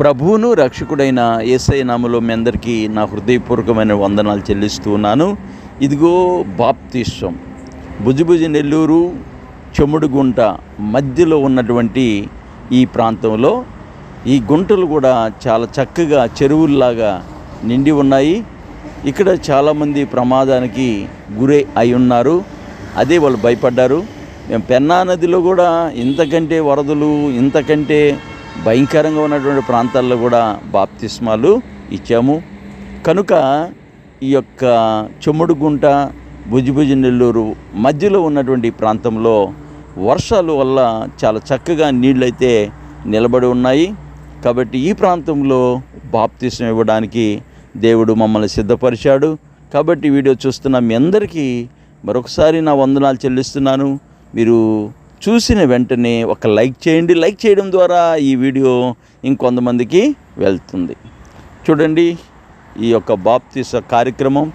ప్రభువును రక్షకుడైన ఏసై నామలో మీ అందరికీ నా హృదయపూర్వకమైన వందనాలు చెల్లిస్తూ ఉన్నాను. ఇదిగో బాప్తిష్టం భుజభుజ నెల్లూరు చెముడుగుంట మధ్యలో ఉన్నటువంటి ఈ ప్రాంతంలో ఈ గుంటలు కూడా చాలా చక్కగా చెరువుల్లాగా నిండి ఉన్నాయి. ఇక్కడ చాలామంది ప్రమాదానికి గురై అయి ఉన్నారు. అదే వాళ్ళు భయపడ్డారు. మేము పెన్నా నదిలో కూడా ఇంతకంటే వరదలు ఇంతకంటే భయంకరంగా ఉన్నటువంటి ప్రాంతాల్లో కూడా బాప్తిస్మాలు ఇచ్చాము. కనుక ఈ యొక్క చెమ్ముడుగుంట భుజిభుజి నెల్లూరు మధ్యలో ఉన్నటువంటి ప్రాంతంలో వర్షాల వల్ల చాలా చక్కగా నీళ్ళైతే నిలబడి ఉన్నాయి. కాబట్టి ఈ ప్రాంతంలో బాప్తిసం ఇవ్వడానికి దేవుడు మమ్మల్ని సిద్ధపరిచాడు. కాబట్టి వీడియో చూస్తున్న మీ అందరికీ మరొకసారి నా వందనాలు చెల్లిస్తున్నాను. మీరు చూసిన వెంటనే ఒక లైక్ చేయండి. లైక్ చేయడం ద్వారా ఈ వీడియో ఇంకొంతమందికి వెళ్తుంది. చూడండి ఈ యొక్క బాప్తిస కార్యక్రమం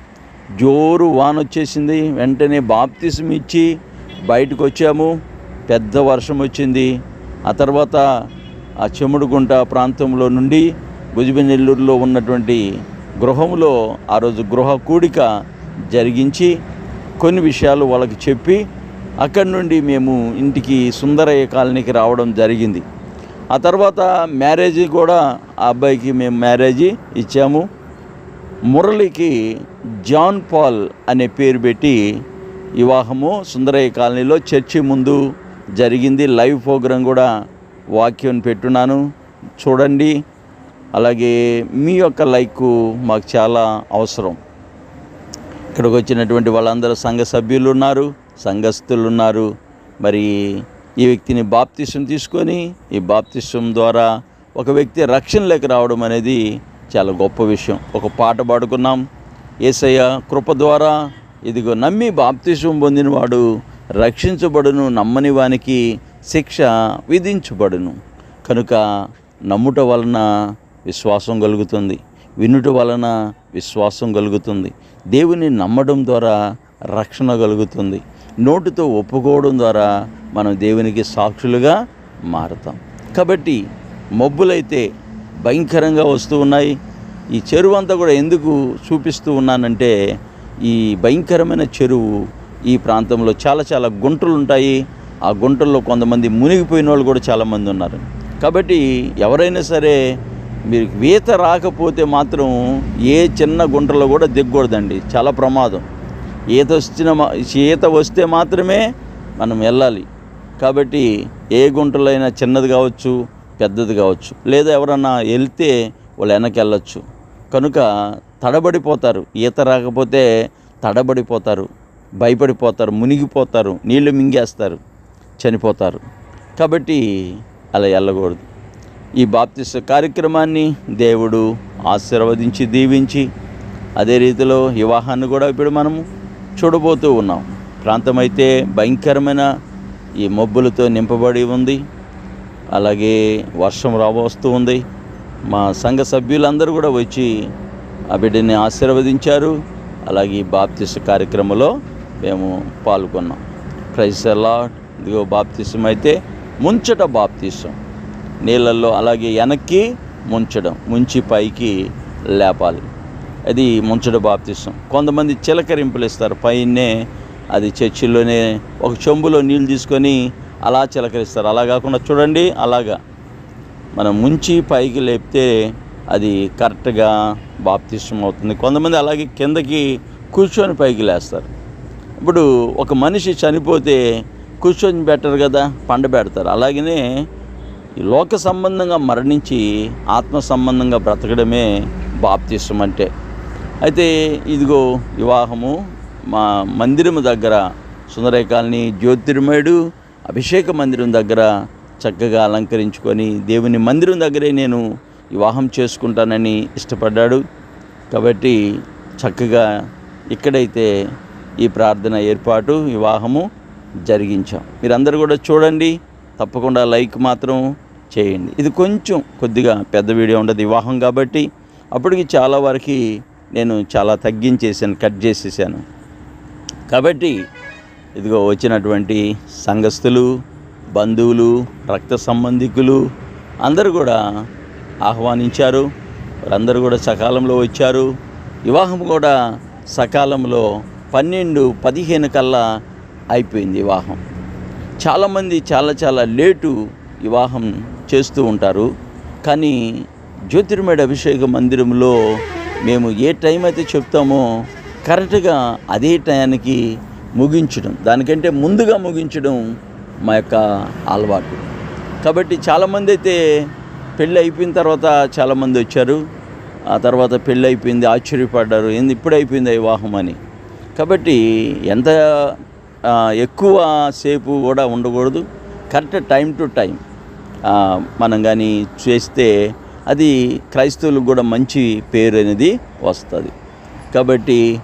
జోరు వాన వచ్చేసింది. వెంటనే బాప్తిసం ఇచ్చి బయటకు వచ్చాము పెద్ద వర్షం వచ్చింది. ఆ తర్వాత ఆ చెముడుగుంట ప్రాంతంలో నుండి భుజబెనెల్లూరులో ఉన్నటువంటి గృహంలో ఆ రోజు గృహ కూడిక జరిగించి కొన్ని విషయాలు వాళ్ళకి చెప్పి అక్కడి నుండి మేము ఇంటికి సుందరయ్య కాలనీకి రావడం జరిగింది. ఆ తర్వాత మ్యారేజ్ కూడా ఆ అబ్బాయికి మేము మ్యారేజ్ ఇచ్చాము. మురళికి జాన్ పాల్ అనే పేరు పెట్టి వివాహము సుందరయ్య కాలనీలో చర్చి ముందు జరిగింది. లైవ్ ప్రోగ్రాం కూడా వాక్యం పెట్టున్నాను. చూడండి. అలాగే మీ యొక్క లైక్ మాకు చాలా అవసరం. ఇక్కడికి వచ్చినటువంటి వాళ్ళందరూ సంఘ సభ్యులు ఉన్నారు. సంఘస్థులు ఉన్నారు మరి ఈ వ్యక్తిని బాప్తిష్టం తీసుకొని ఈ బాప్తిష్టం ద్వారా ఒక వ్యక్తి రక్షణలోకి రావడం అనేది చాలా గొప్ప విషయం. ఒక పాట పాడుకున్నాం. ఏసయ్య కృప ద్వారా ఇదిగో నమ్మి బాప్తిష్టం పొందినవాడు రక్షించబడును నమ్మని వానికి శిక్ష విధించబడును. కనుక నమ్ముట వలన విశ్వాసం కలుగుతుంది. వినుట వలన విశ్వాసం కలుగుతుంది. దేవుని నమ్మడం ద్వారా రక్షణ కలుగుతుంది. నోటితో ఒప్పుకోవడం ద్వారా మనం దేవునికి సాక్షులుగా మారుతాం. కాబట్టి మబ్బులైతే భయంకరంగా వస్తూ ఉన్నాయి. ఈ చెరువు అంతా కూడా ఎందుకు చూపిస్తూ ఉన్నానంటే ఈ భయంకరమైన చెరువు ఈ ప్రాంతంలో చాలా చాలా గుంటలు ఉంటాయి. ఆ గుంటల్లో కొంతమంది మునిగిపోయిన వాళ్ళు కూడా చాలామంది ఉన్నారు. కాబట్టి ఎవరైనా సరే మీరు ఈత రాకపోతే మాత్రం ఏ చిన్న గుంటలో కూడా దిగకూడదండి. చాలా ప్రమాదం. ఈత వచ్చిన ఈత వస్తే మాత్రమే మనం వెళ్ళాలి. కాబట్టి ఏ గుంటలైనా చిన్నది కావచ్చు పెద్దది కావచ్చు లేదా ఎవరన్నా వెళ్తే వాళ్ళు వెనక్కి వెళ్ళొచ్చు. కనుక తడబడిపోతారు. ఈత రాకపోతే తడబడిపోతారు. భయపడిపోతారు. మునిగిపోతారు. నీళ్ళు మింగేస్తారు. చనిపోతారు. కాబట్టి అలా వెళ్ళకూడదు. ఈ బాప్తిస్త కార్యక్రమాన్ని దేవుడు ఆశీర్వదించి దీవించి అదే రీతిలో వివాహాన్ని కూడా ఇప్పుడు మనము చూడబోతూ ఉన్నాం. ప్రాంతం అయితే భయంకరమైన ఈ మబ్బులతో నింపబడి ఉంది. అలాగే వర్షం రాబోస్తూ ఉంది. మా సంఘ సభ్యులందరూ కూడా వచ్చి ఆ బిడ్డని ఆశీర్వదించారు. అలాగే ఈ కార్యక్రమంలో మేము పాల్గొన్నాం. ప్రైస్ ఎలా ఇదిగో బాప్తిసం అయితే ముంచట బాప్తిసం నీళ్ళల్లో అలాగే వెనక్కి ముంచడం ముంచి పైకి లేపాలి. అది ముంచడు బాప్తిసం. కొంతమంది చిలకరింపులు ఇస్తారు. పైనే అది చర్చిలోనే ఒక చెంబులో నీళ్ళు తీసుకొని అలా చిలకరిస్తారు. అలా కాకుండా చూడండి అలాగా. మనం ముంచి పైకి లేపితే అది కరెక్ట్గా బాప్తిష్టం అవుతుంది. కొంతమంది అలాగే కిందకి కూర్చొని పైకి లేస్తారు. ఇప్పుడు ఒక మనిషి చనిపోతే కూర్చొని పెట్టరు కదా పండబెడతారు అలాగనే ఈ లోక సంబంధంగా మరణించి ఆత్మ సంబంధంగా బ్రతకడమే బాప్తిష్టం అంటే. అయితే ఇదిగో వివాహము. మా మందిరము దగ్గర సుందరయ్య కాలనీ జ్యోతిర్మయుడు అభిషేక మందిరం దగ్గర చక్కగా అలంకరించుకొని దేవుని మందిరం దగ్గరే నేను వివాహం చేసుకుంటానని ఇష్టపడ్డాడు. కాబట్టి చక్కగా ఇక్కడైతే ఈ ప్రార్థన ఏర్పాటు వివాహము జరిగించాం. మీరందరూ కూడా చూడండి. తప్పకుండా లైక్ మాత్రం చేయండి. ఇది కొంచెం కొద్దిగా పెద్ద వీడియో ఉండదు వివాహం కాబట్టి. అప్పటికి చాలా వరకు నేను చాలా తగ్గించేసాను కట్ చేసేసాను. కాబట్టి ఇదిగో వచ్చినటువంటి సంఘస్థులు బంధువులు రక్త సంబంధికులు అందరూ కూడా ఆహ్వానించారు. వారందరూ కూడా సకాలంలో వచ్చారు. వివాహం కూడా సకాలంలో పన్నెండు పదిహేను కల్లా అయిపోయింది వివాహం. చాలామంది చాలా చాలా లేటు వివాహం చేస్తూ ఉంటారు. కానీ జ్యోతిర్మేడ అభిషేక మందిరంలో మేము ఏ టైం అయితే చెప్తామో కరెక్ట్గా అదే టయానికి ముగించడం. దానికంటే ముందుగా ముగించడం మా యొక్క అలవాటు. కాబట్టి చాలామంది అయితే పెళ్ళి అయిపోయిన తర్వాత చాలామంది వచ్చారు. ఆ తర్వాత పెళ్ళి అయిపోయింది ఆశ్చర్యపడ్డారు ఏంది ఇప్పుడు అయిపోయింది వివాహం అని. కాబట్టి ఎంత ఎక్కువ సేపు కూడా ఉండకూడదు. కరెక్ట్ టైం టు టైం మనం కానీ చేస్తే అది క్రైస్తవులకు కూడా మంచి పేరు అనేది వస్తుంది. కాబట్టి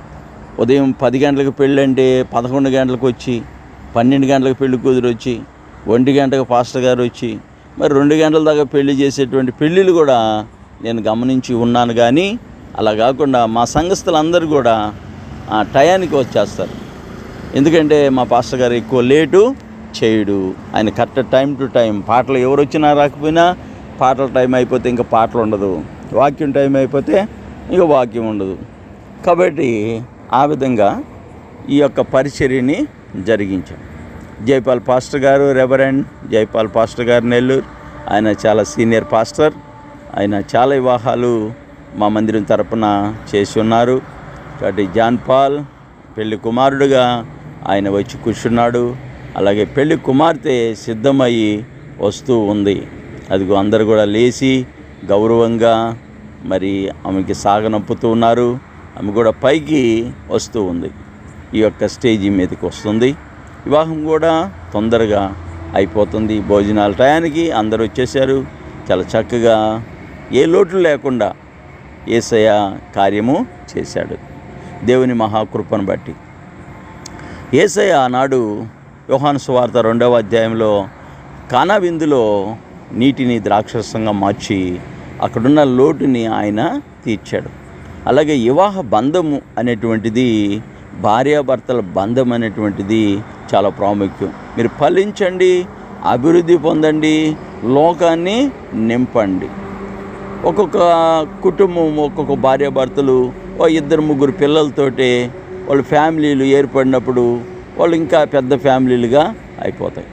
ఉదయం పది గంటలకు పెళ్ళి అంటే పదకొండు గంటలకు వచ్చి పన్నెండు గంటలకు పెళ్ళి కూతురు వచ్చి ఒంటి గంటకు పాస్టర్ గారు వచ్చి మరి రెండు గంటల దాకా పెళ్ళి చేసేటువంటి పెళ్ళిళ్ళు కూడా నేను గమనించి ఉన్నాను. కానీ అలా కాకుండా మా సంఘస్థులందరూ కూడా ఆ టయానికి వచ్చేస్తారు. ఎందుకంటే మా పాస్టర్ గారు ఎక్కువ లేటు చేయడు. ఆయన కరెక్ట్ టైం టు టైం పాటలు ఎవరు వచ్చినా రాకపోయినా పాటల టైం అయిపోతే ఇంకా పాటలు ఉండదు. వాక్యం టైం అయిపోతే ఇంకా వాక్యం ఉండదు. కాబట్టి ఆ విధంగా ఈ యొక్క పరిచర్యని జరిగించాం. జైపాల్ పాస్టర్ గారు రెవరెండ్ జైపాల్ పాస్టర్ గారు నెల్లూరు. ఆయన చాలా సీనియర్ పాస్టర్. ఆయన చాలా వివాహాలు మా మందిరం తరపున చేసి ఉన్నారు. కాబట్టి జాన్ పాల్ పెళ్ళి కుమారుడుగా ఆయన వచ్చి కూర్చున్నాడు. అలాగే పెళ్ళి కుమార్తె సిద్ధమయ్యి వస్తూ ఉంది. అదిగో అందరు కూడా లేచి గౌరవంగా మరి ఆమెకి సాగనంపుతూ ఉన్నారు. ఆమె కూడా పైకి వస్తూ ఉంది. ఈ యొక్క స్టేజీ మీదకి వస్తుంది. వివాహం కూడా తొందరగా అయిపోతుంది. భోజనాల టయానికి అందరూ వచ్చేసారు చాలా చక్కగా ఏ లోటు లేకుండా ఏసయ కార్యము చేశాడు. దేవుని మహాకృపను బట్టి. ఏసయ ఆనాడు యోహాను సువార్త రెండవ అధ్యాయంలో కానా విందులో నీటిని ద్రాక్షరసంగా మార్చి అక్కడున్న లోటుని ఆయన తీర్చాడు. అలాగే వివాహ బంధము అనేటువంటిది భార్యాభర్తల బంధం అనేటువంటిది చాలా ప్రాముఖ్యం. మీరు ఫలించండి అభివృద్ధి పొందండి లోకాన్ని నింపండి. ఒక్కొక్క కుటుంబం ఒక్కొక్క భార్యాభర్తలు ఓ ఇద్దరు ముగ్గురు పిల్లలతోటే వాళ్ళ ఫ్యామిలీలు ఏర్పడినప్పుడు వాళ్ళు ఇంకా పెద్ద ఫ్యామిలీలుగా అయిపోతాయి.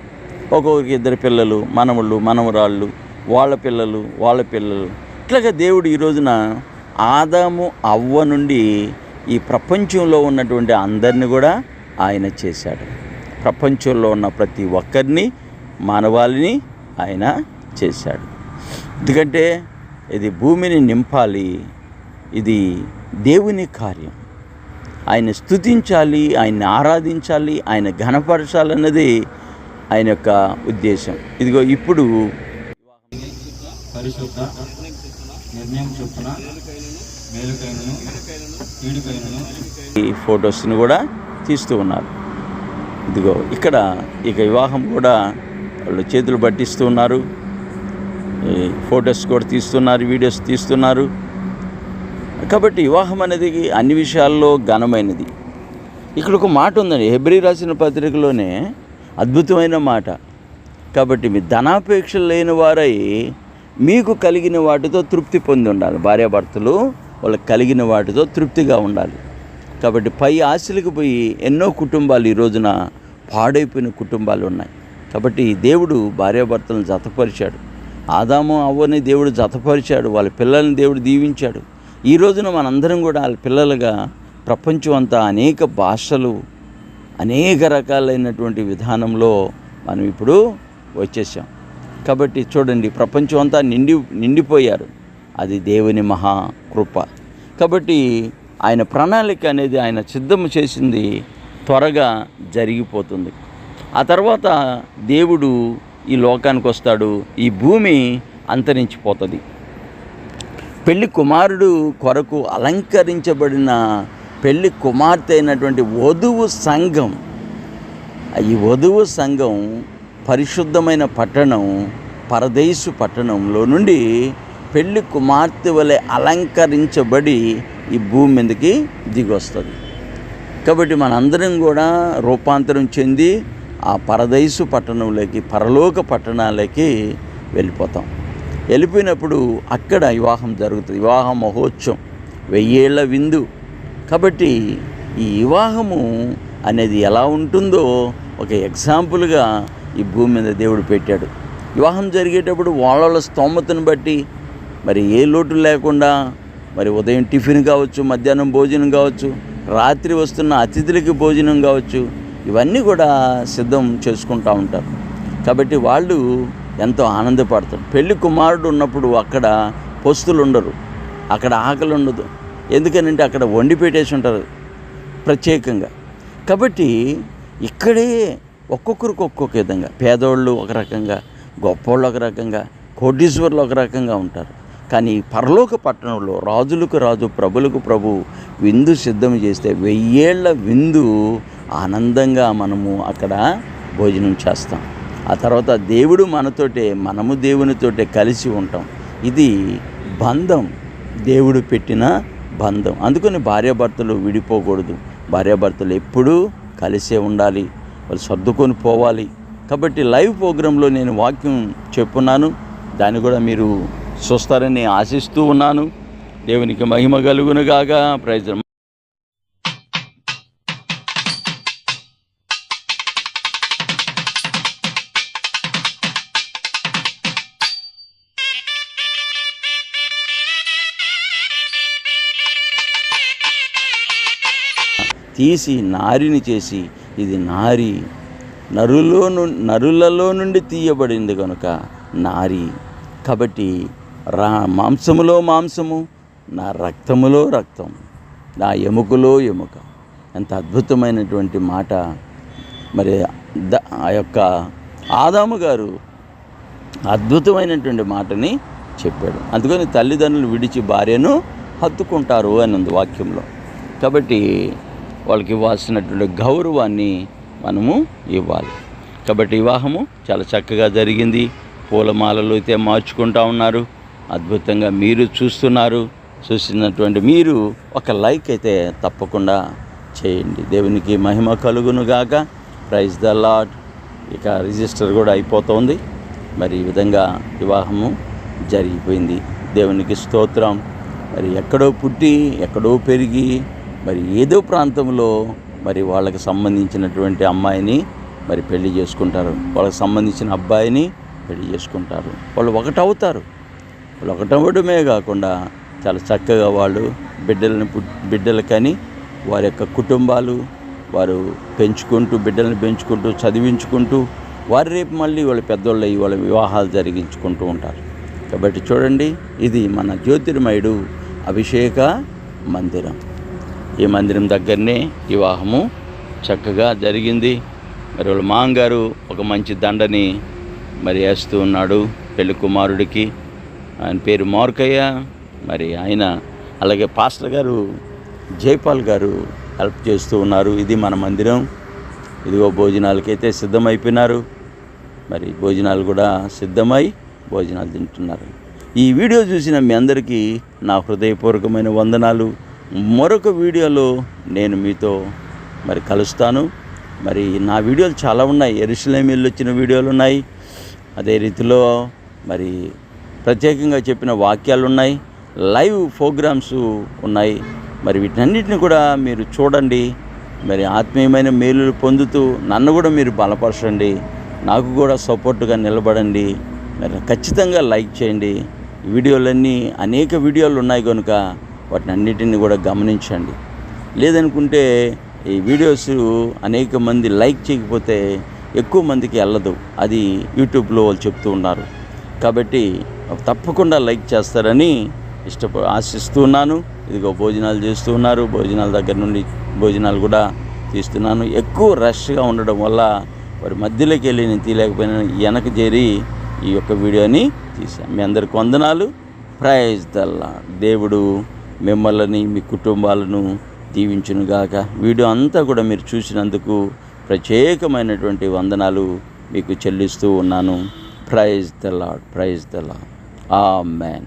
ఒక్కొక్కరికి ఇద్దరు పిల్లలు మనవళ్ళు మనవరాళ్ళు వాళ్ళ పిల్లలు వాళ్ళ పిల్లలు. ఇట్లాగా దేవుడు ఈ రోజున ఆదాము అవ్వ నుండి ఈ ప్రపంచంలో ఉన్నటువంటి అందరిని కూడా ఆయన చేశాడు. ప్రపంచంలో ఉన్న ప్రతి ఒక్కరిని మానవాళిని ఆయన చేశాడు. ఎందుకంటే ఇది భూమిని నింపాలి. ఇది దేవుని కార్యం. ఆయన స్తుతించాలి ఆయన్ని ఆరాధించాలి ఆయన ఘనపరచాలన్నది ఆయన యొక్క ఉద్దేశం. ఇదిగో ఇప్పుడు పరిశుద్ధ నిర్ణయం చొప్పున మేలుకైనను కీడుకైనను ఈ ఫొటోస్ని కూడా తీస్తూ ఉన్నారు. ఇదిగో ఇక్కడ ఇక వివాహం కూడా వాళ్ళు చేతులు పట్టిస్తూ ఉన్నారు. ఈ ఫొటోస్ కూడా తీస్తున్నారు వీడియోస్ తీస్తున్నారు. కాబట్టి వివాహం అనేది అన్ని విషయాల్లో ఘనమైనది. ఇక్కడ ఒక మాట ఉందండి హెబ్రి రాసిన పత్రికలోనే అద్భుతమైన మాట. కాబట్టి మీ ధనాపేక్ష లేని వారై మీకు కలిగిన వాటితో తృప్తి పొంది ఉండాలి. భార్యాభర్తలు వాళ్ళకి కలిగిన వాటితో తృప్తిగా ఉండాలి. కాబట్టి పై ఆశలకు పోయి ఎన్నో కుటుంబాలు ఈ రోజున పాడైపోయిన కుటుంబాలు ఉన్నాయి. కాబట్టి దేవుడు భార్యాభర్తలను జతపరిచాడు. ఆదాము అవ్వని దేవుడు జతపరిచాడు. వాళ్ళ పిల్లల్ని దేవుడు దీవించాడు. ఈ రోజున మనందరం కూడా వాళ్ళ పిల్లలుగా ప్రపంచం అంతా అనేక భాషలు అనేక రకాలైనటువంటి విధానంలో మనం ఇప్పుడు వచ్చేసాం. కాబట్టి చూడండి ప్రపంచం అంతా నిండి నిండిపోయారు. అది దేవుని మహా కృప. కాబట్టి ఆయన ప్రణాళిక అనేది ఆయన సిద్ధం చేసింది త్వరగా జరిగిపోతుంది. ఆ తర్వాత దేవుడు ఈ లోకానికి వస్తాడు ఈ భూమి అంతరించిపోతుంది. పెళ్ళి కుమారుడు కొరకు అలంకరించబడిన పెళ్ళి కుమార్తె అయినటువంటి వధువు సంఘం. ఈ వధువు సంఘం పరిశుద్ధమైన పట్టణం పరదేశు పట్టణంలో నుండి పెళ్ళి కుమార్తె వలె అలంకరించబడి ఈ భూమి మీదకి దిగొస్తుంది. కాబట్టి మనందరం కూడా రూపాంతరం చెంది ఆ పరదేశు పట్టణంలోకి పరలోక పట్టణాలకి వెళ్ళిపోతాం. వెళ్ళిపోయినప్పుడు అక్కడ వివాహం జరుగుతుంది. వివాహ మహోత్సవం. వెయ్యేళ్ళ విందు. కాబట్టి ఈ వివాహము అనేది ఎలా ఉంటుందో ఒక ఎగ్జాంపుల్గా ఈ భూమి మీద దేవుడు పెట్టాడు. వివాహం జరిగేటప్పుడు వాళ్ళ స్తోమతను బట్టి మరి ఏ లోటు లేకుండా మరి ఉదయం టిఫిన్ కావచ్చు మధ్యాహ్నం భోజనం కావచ్చు రాత్రి వస్తున్న అతిథులకి భోజనం కావచ్చు ఇవన్నీ కూడా సిద్ధం చేసుకుంటూ ఉంటారు. కాబట్టి వాళ్ళు ఎంతో ఆనందపడతారు. పెళ్ళి కుమారుడు ఉన్నప్పుడు అక్కడ పొస్తులు ఉండరు అక్కడ ఆకలి ఉండదు ఎందుకనంటే అక్కడ వండి పెట్టేసి ఉంటారు ప్రత్యేకంగా. కాబట్టి ఇక్కడే ఒక్కొక్కరికి ఒక్కొక్క విధంగా పేదోళ్ళు ఒక రకంగా గొప్పోళ్ళు ఒక రకంగా కోటీశ్వర్లు ఒక రకంగా ఉంటారు. కానీ పరలోక పట్టణంలో రాజులకు రాజు ప్రభులకు ప్రభు విందు సిద్ధం చేస్తే వెయ్యేళ్ళ విందు ఆనందంగా మనము అక్కడ భోజనం చేస్తాం. ఆ తర్వాత దేవుడు మనతోటే మనము దేవునితోటే కలిసి ఉంటాం. ఇది బంధం. దేవుడు పెట్టిన బంధం. అందుకని భార్యాభర్తలు విడిపోకూడదు. భార్యాభర్తలు ఎప్పుడూ కలిసే ఉండాలి. వాళ్ళు సర్దుకొని పోవాలి. కాబట్టి లైవ్ ప్రోగ్రాంలో నేను వాక్యం చెప్పున్నాను. దాన్ని కూడా మీరు చూస్తారని ఆశిస్తూ ఉన్నాను. దేవునికి మహిమ కలుగునుగాక ప్రయోజనం తీసి నారిని చేసి ఇది నారి. నరులో ను- నరులలో నుండి తీయబడింది కనుక నారి. కాబట్టి రా మాంసములో మాంసము నా రక్తములో రక్తం నా ఎముకలో ఎముక. ఎంత అద్భుతమైనటువంటి మాట. మరి ద ఆ యొక్క ఆదాము గారు అద్భుతమైనటువంటి మాటని చెప్పాడు. అందుకని తల్లిదండ్రులు విడిచి భార్యను హత్తుకుంటారు అని ఉంది వాక్యంలో. కాబట్టి వాళ్ళకి ఇవ్వాల్సినటువంటి గౌరవాన్ని మనము ఇవ్వాలి. కాబట్టి వివాహము చాలా చక్కగా జరిగింది. పూలమాలలు అయితే మార్చుకుంటా ఉన్నారు. అద్భుతంగా మీరు చూస్తున్నారు. చూసినటువంటి మీరు ఒక లైక్ అయితే తప్పకుండా చేయండి. దేవునికి మహిమ కలుగునుగాక ప్రైజ్ ద లాడ్ ఇక రిజిస్టర్ కూడా అయిపోతుంది. మరి ఈ విధంగా వివాహము జరిగిపోయింది. దేవునికి స్తోత్రం. మరి ఎక్కడో పుట్టి ఎక్కడో పెరిగి మరి ఏదో ప్రాంతంలో మరి వాళ్ళకి సంబంధించినటువంటి అమ్మాయిని మరి పెళ్ళి చేసుకుంటారు. వాళ్ళకి సంబంధించిన అబ్బాయిని పెళ్ళి చేసుకుంటారు. వాళ్ళు ఒకటవుతారు. వాళ్ళు ఒకటవడమే కాకుండా చాలా చక్కగా వాళ్ళు బిడ్డలను బిడ్డలకని వారి యొక్క కుటుంబాలు వారు పెంచుకుంటూ బిడ్డలను పెంచుకుంటూ చదివించుకుంటూ వారు రేపు మళ్ళీ వాళ్ళ పెద్దోళ్ళు అయ్యి వాళ్ళ వివాహాలు జరిగించుకుంటూ ఉంటారు. కాబట్టి చూడండి ఇది మన జ్యోతిర్మయుడు అభిషేక మందిరం. ఈ మందిరం దగ్గరనే వివాహము చక్కగా జరిగింది. మరి వాళ్ళ మాంగారు ఒక మంచి దండని మరి వేస్తూ ఉన్నాడు పెళ్ళి కుమారుడికి. ఆయన పేరు మార్కయ్య. మరి ఆయన అలాగే పాస్టర్ గారు జైపాల్ గారు హెల్ప్ చేస్తూ ఉన్నారు. ఇది మన మందిరం. ఇదిగో భోజనాలకైతే సిద్ధమైపోయినారు. మరి భోజనాలు కూడా సిద్ధమై భోజనాలు తింటున్నారు. ఈ వీడియో చూసిన మీ అందరికీ నా హృదయపూర్వకమైన వందనాలు. మరొక వీడియోలో నేను మీతో మరి కలుస్తాను. మరి నా వీడియోలు చాలా ఉన్నాయి. ఎరుసలేం వెళ్ళి వచ్చిన వీడియోలు ఉన్నాయి. అదే రీతిలో మరి ప్రత్యేకంగా చెప్పిన వాక్యాలు ఉన్నాయి. లైవ్ ప్రోగ్రామ్స్ ఉన్నాయి. మరి వీటన్నిటిని కూడా మీరు చూడండి. మరి ఆత్మీయమైన మేలులు పొందుతూ నన్ను కూడా మీరు బలపరచండి. నాకు కూడా సపోర్టుగా నిలబడండి. మరి ఖచ్చితంగా లైక్ చేయండి. వీడియోలన్నీ అనేక వీడియోలు ఉన్నాయి కనుక వాటిని అన్నిటిని కూడా గమనించండి. లేదనుకుంటే ఈ వీడియోస్ అనేక మంది లైక్ చేయకపోతే ఎక్కువ మందికి వెళ్ళదు అది యూట్యూబ్లో వాళ్ళు చెప్తూ ఉన్నారు. కాబట్టి తప్పకుండా లైక్ చేస్తారని ఇష్టప ఆశిస్తున్నాను ఇదిగో భోజనాలు చేస్తూ ఉన్నారు. భోజనాల దగ్గర నుండి భోజనాలు కూడా తీస్తున్నాను. ఎక్కువ రష్గా ఉండడం వల్ల వారి మధ్యలోకి వెళ్ళి నేను తీయలేకపోయినా వెనక చేరి ఈ యొక్క వీడియోని తీశాను. మీ అందరికి వందనాలు. ప్రైజ్ దల్లా దేవుడు మిమ్మల్ని మీ కుటుంబాలను దీవించునుగాక. వీడియో అంతా కూడా మీరు చూసినందుకు ప్రత్యేకమైనటువంటి వందనాలు మీకు చెల్లిస్తూ ఉన్నాను. Praise the lord praise the lord ఆ మ్యాన్